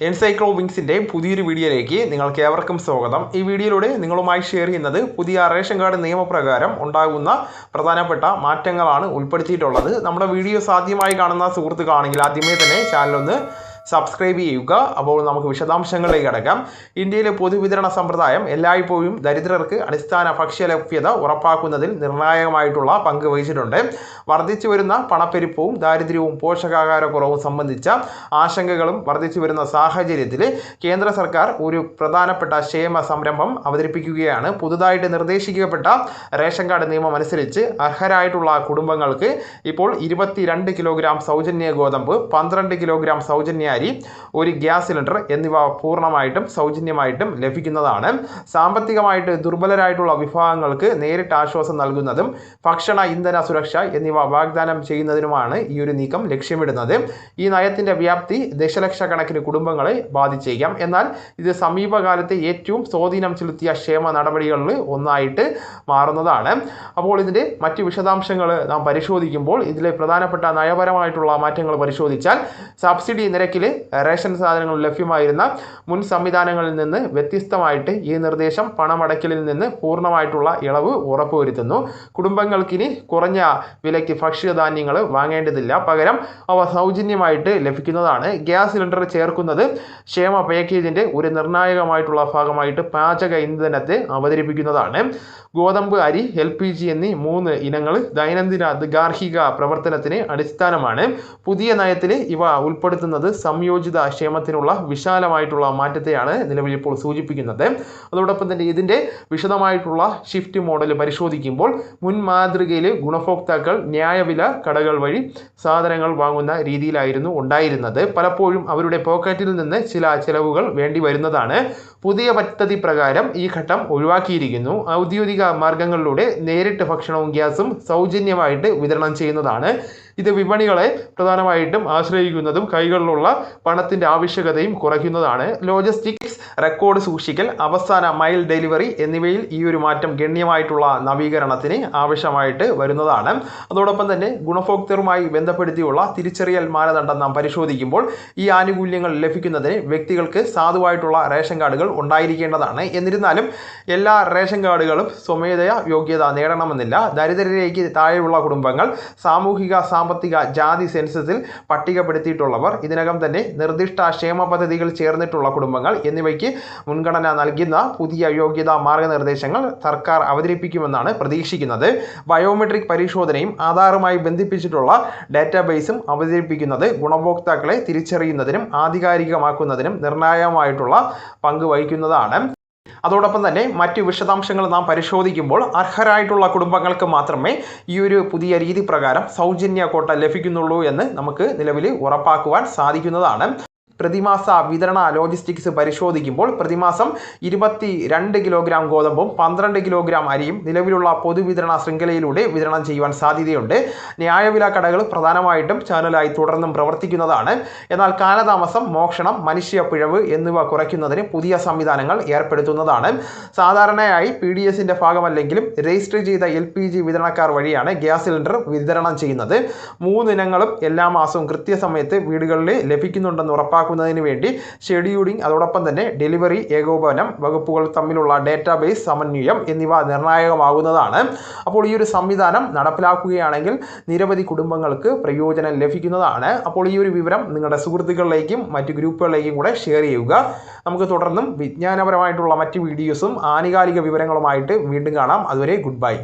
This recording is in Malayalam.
എൻസൈക്ലോ വിങ്സിന്റെ പുതിയൊരു വീഡിയോയിലേക്ക് നിങ്ങൾക്ക് ഏവർക്കും സ്വാഗതം. ഈ വീഡിയോയിലൂടെ നിങ്ങളുമായി ഷെയർ ചെയ്യുന്നത് പുതിയ റേഷൻ കാർഡ് നിയമപ്രകാരം ഉണ്ടാകുന്ന പ്രധാനപ്പെട്ട മാറ്റങ്ങളാണ് ഉൾപ്പെടുത്തിയിട്ടുള്ളത്. നമ്മുടെ വീഡിയോ ആദ്യമായി കാണുന്ന സുഹൃത്തുക്കളാണെങ്കിൽ ആദ്യമേ തന്നെ ചാനലൊന്ന് സബ്സ്ക്രൈബ് ചെയ്യുക. അപ്പോൾ നമുക്ക് വിശദാംശങ്ങളിലേക്ക് അടക്കാം ഇന്ത്യയിലെ പൊതുവിതരണ സമ്പ്രദായം എല്ലായ്പ്പോഴും ദരിദ്രർക്ക് അടിസ്ഥാന ഭക്ഷ്യലഭ്യത ഉറപ്പാക്കുന്നതിൽ നിർണായകമായിട്ടുള്ള പങ്ക് വഹിച്ചിട്ടുണ്ട്. വർദ്ധിച്ചു വരുന്ന പണപ്പെരുപ്പവും ദാരിദ്ര്യവും പോഷകാഹാരക്കുറവും സംബന്ധിച്ച ആശങ്കകളും വർദ്ധിച്ചു വരുന്ന സാഹചര്യത്തിൽ കേന്ദ്ര സർക്കാർ ഒരു പ്രധാനപ്പെട്ട ക്ഷേമ സംരംഭം അവതരിപ്പിക്കുകയാണ്. പുതുതായിട്ട് നിർദ്ദേശിക്കപ്പെട്ട റേഷൻ കാർഡ് നിയമം അനുസരിച്ച് അർഹരായിട്ടുള്ള കുടുംബങ്ങൾക്ക് ഇപ്പോൾ ഇരുപത്തിരണ്ട് കിലോഗ്രാം സൗജന്യ ഗോതമ്പ് പന്ത്രണ്ട് കിലോഗ്രാം സൗജന്യ അരി ഒരു ഗ്യാസ് സിലിണ്ടർ എന്നിവ പൂർണമായിട്ടും സൗജന്യമായിട്ടും ലഭിക്കുന്നതാണ്. സാമ്പത്തികമായിട്ട് ദുർബലരായിട്ടുള്ള വിഭാഗങ്ങൾക്ക് നേരിട്ട് ആശ്വാസം നൽകുന്നതും ഭക്ഷണ ഇന്ധന സുരക്ഷ എന്നിവ വാഗ്ദാനം ചെയ്യുന്നതിനുമാണ് ഈ ഒരു നീക്കം ലക്ഷ്യമിടുന്നത്. ഈ നയത്തിന്റെ വ്യാപ്തി ദശലക്ഷക്കണക്കിന് കുടുംബങ്ങളെ ബാധിച്ചേക്കാം. എന്നാൽ ഇത് സമീപകാലത്തെ ഏറ്റവും സ്വാധീനം ചെലുത്തിയ ക്ഷേമ നടപടികളിൽ ഒന്നായിട്ട് മാറുന്നതാണ്. അപ്പോൾ ഇതിന്റെ മറ്റ് വിശദാംശങ്ങൾ നാം പരിശോധിക്കുമ്പോൾ ഇതിലെ പ്രധാനപ്പെട്ട നയപരമായിട്ടുള്ള മാറ്റങ്ങൾ പരിശോധിച്ചാൽ സബ്സിഡി നിരക്കിൽ റേഷൻ സാധനങ്ങൾ ലഭ്യമായിരുന്ന മുൻ സംവിധാനങ്ങളിൽ നിന്ന് വ്യത്യസ്തമായിട്ട് ഈ നിർദ്ദേശം പണമടയ്ക്കലിൽ നിന്ന് പൂർണമായിട്ടുള്ള ഇളവ് ഉറപ്പുവരുത്തുന്നു. കുടുംബങ്ങൾക്കിനി കുറഞ്ഞ വിലയ്ക്ക് ഭക്ഷ്യധാന്യങ്ങൾ വാങ്ങേണ്ടതില്ല. പകരം അവ സൗജന്യമായിട്ട് ലഭിക്കുന്നതാണ്. ഗ്യാസ് സിലിണ്ടർ ചേർക്കുന്നത് ക്ഷേമ പാക്കേജിന്റെ ഒരു നിർണായകമായിട്ടുള്ള ഭാഗമായിട്ട് പാചക ഇന്ധനത്തെ അവതരിപ്പിക്കുന്നതാണ്. ഗോതമ്പ് അരി എൽ പി ജി എന്നീ മൂന്ന് ഇനങ്ങൾ ദൈനംദിന ഗാർഹിക പ്രവർത്തനത്തിന് അടിസ്ഥാനമാണ്. പുതിയ നയത്തിൽ ഇവ ഉൾപ്പെടുത്തുന്നത് സംയോജിത ക്ഷേമത്തിനുള്ള വിശാലമായിട്ടുള്ള മാറ്റത്തെയാണ് നിലവിൽ ഇപ്പോൾ സൂചിപ്പിക്കുന്നത്. അതോടൊപ്പം തന്നെ ഇതിന്റെ വിശദമായിട്ടുള്ള ഷിഫ്റ്റ് മോഡൽ പരിശോധിക്കുമ്പോൾ മുൻ മാതൃകയിൽ ഗുണഭോക്താക്കൾ ന്യായവില കടകൾ വഴി സാധനങ്ങൾ വാങ്ങുന്ന രീതിയിലായിരുന്നു ഉണ്ടായിരുന്നത്. പലപ്പോഴും അവരുടെ പോക്കറ്റിൽ നിന്ന് ചില ചിലവുകൾ വേണ്ടി വരുന്നതാണ്. പുതിയ പദ്ധതി പ്രകാരം ഈ ഘട്ടം ഒഴിവാക്കിയിരിക്കുന്നു. ഔദ്യോഗിക മാർഗങ്ങളിലൂടെ നേരിട്ട് ഭക്ഷണവും ഗ്യാസും സൗജന്യമായിട്ട് വിതരണം ചെയ്യുന്നതാണ്. ഇത് വിപണികളെ പ്രധാനമായിട്ടും ആശ്രയിക്കുന്നതും കൈകളിലുള്ള പണത്തിന്റെ ആവശ്യകതയും കുറയ്ക്കുന്നതാണ്. ലോജിസ്റ്റിക്സ് റെക്കോർഡ് സൂക്ഷിക്കൽ അവസാന മൈൽ ഡെലിവറി എന്നിവയിൽ ഈ ഒരു മാറ്റം ഗണ്യമായിട്ടുള്ള നവീകരണത്തിന് ആവശ്യമായിട്ട് വരുന്നതാണ്. അതോടൊപ്പം തന്നെ ഗുണഭോക്തൃമായി ബന്ധപ്പെടുത്തിയുള്ള തിരിച്ചറിയൽ മാനദണ്ഡം നാം പരിശോധിക്കുമ്പോൾ ഈ ആനുകൂല്യങ്ങൾ ലഭിക്കുന്നതിന് വ്യക്തികൾക്ക് സാധുവായിട്ടുള്ള റേഷൻ കാർഡുകൾ ഉണ്ടായിരിക്കേണ്ടതാണ്. എന്നിരുന്നാലും എല്ലാ റേഷൻ കാർഡുകളും സ്വമേധയാ യോഗ്യത നേടണമെന്നില്ല. ദരിദ്രരേക്ക് താഴെയുള്ള കുടുംബങ്ങൾ സാമൂഹിക സാമ്പത്തിക ജാതി സെൻസസിൽ പട്ടികപ്പെടുത്തിയിട്ടുള്ളവർ ഇതിനകം തന്നെ നിർദ്ദിഷ്ട ക്ഷേമ പദ്ധതികൾ ചേർന്നിട്ടുള്ള കുടുംബങ്ങൾ എന്നിവയ്ക്ക് മുൻഗണന നൽകുന്ന പുതിയ യോഗ്യതാ മാർഗനിർദ്ദേശങ്ങൾ സർക്കാർ അവതരിപ്പിക്കുമെന്നാണ് പ്രതീക്ഷിക്കുന്നത്. ബയോമെട്രിക് പരിശോധനയും ആധാറുമായി ബന്ധിപ്പിച്ചിട്ടുള്ള ഡാറ്റാബേസും അവതരിപ്പിക്കുന്നത് ഗുണഭോക്താക്കളെ തിരിച്ചറിയുന്നതിനും ആധികാരികമാക്കുന്നതിനും നിർണായകമായിട്ടുള്ള പങ്ക് വഹിക്കുന്നതാണ്. അതോടൊപ്പം തന്നെ മറ്റ് വിശദാംശങ്ങൾ നാം പരിശോധിക്കുമ്പോൾ അർഹരായിട്ടുള്ള കുടുംബങ്ങൾക്ക് മാത്രമേ ഈ ഒരു പുതിയ രീതി പ്രകാരം സൗജന്യ കോട്ട ലഭിക്കുന്നുള്ളൂ എന്ന് നമുക്ക് നിലവിൽ ഉറപ്പാക്കുവാൻ സാധിക്കുന്നതാണ്. പ്രതിമാസ വിതരണ ലോജിസ്റ്റിക്സ് പരിശോധിക്കുമ്പോൾ പ്രതിമാസം ഇരുപത്തി രണ്ട് കിലോഗ്രാം ഗോതമ്പും പന്ത്രണ്ട് കിലോഗ്രാം അരിയും നിലവിലുള്ള പൊതുവിതരണ ശൃംഖലയിലൂടെ വിതരണം ചെയ്യുവാൻ സാധ്യതയുണ്ട്. ന്യായവില കടകൾ പ്രധാനമായിട്ടും ചാനലായി തുടർന്നും പ്രവർത്തിക്കുന്നതാണ്. എന്നാൽ കാലതാമസം മോഷണം മനുഷ്യ പിഴവ് എന്നിവ കുറയ്ക്കുന്നതിന് പുതിയ സംവിധാനങ്ങൾ ഏർപ്പെടുത്തുന്നതാണ്. സാധാരണയായി പി ഡി എസിന്റെ ഭാഗമല്ലെങ്കിലും രജിസ്റ്റർ ചെയ്ത എൽ പി ജി വിതരണക്കാർ വഴിയാണ് ഗ്യാസ് സിലിണ്ടർ വിതരണം ചെയ്യുന്നത്. മൂന്നിനങ്ങളും എല്ലാ മാസവും കൃത്യസമയത്ത് വീടുകളിൽ ലഭിക്കുന്നുണ്ടെന്ന് ഉറപ്പാക്കുന്ന ഉറപ്പാക്കുന്നതിന് വേണ്ടി ഷെഡ്യൂളിംഗ് അതോടൊപ്പം തന്നെ ഡെലിവറി ഏകോപനം വകുപ്പുകൾ തമ്മിലുള്ള ഡേറ്റാബേസ് സമന്വയം എന്നിവ നിർണായകമാകുന്നതാണ്. അപ്പോൾ ഈ ഒരു സംവിധാനം നടപ്പിലാക്കുകയാണെങ്കിൽ നിരവധി കുടുംബങ്ങൾക്ക് പ്രയോജനം ലഭിക്കുന്നതാണ്. അപ്പോൾ ഈ ഒരു വിവരം നിങ്ങളുടെ സുഹൃത്തുക്കളിലേക്കും മറ്റ് ഗ്രൂപ്പുകളിലേക്കും കൂടെ ഷെയർ ചെയ്യുക. നമുക്ക് തുടർന്നും വിജ്ഞാനപരമായിട്ടുള്ള മറ്റ് വീഡിയോസും ആനുകാലിക വിവരങ്ങളുമായിട്ട് വീണ്ടും കാണാം. അതുവരെ ഗുഡ് ബൈ.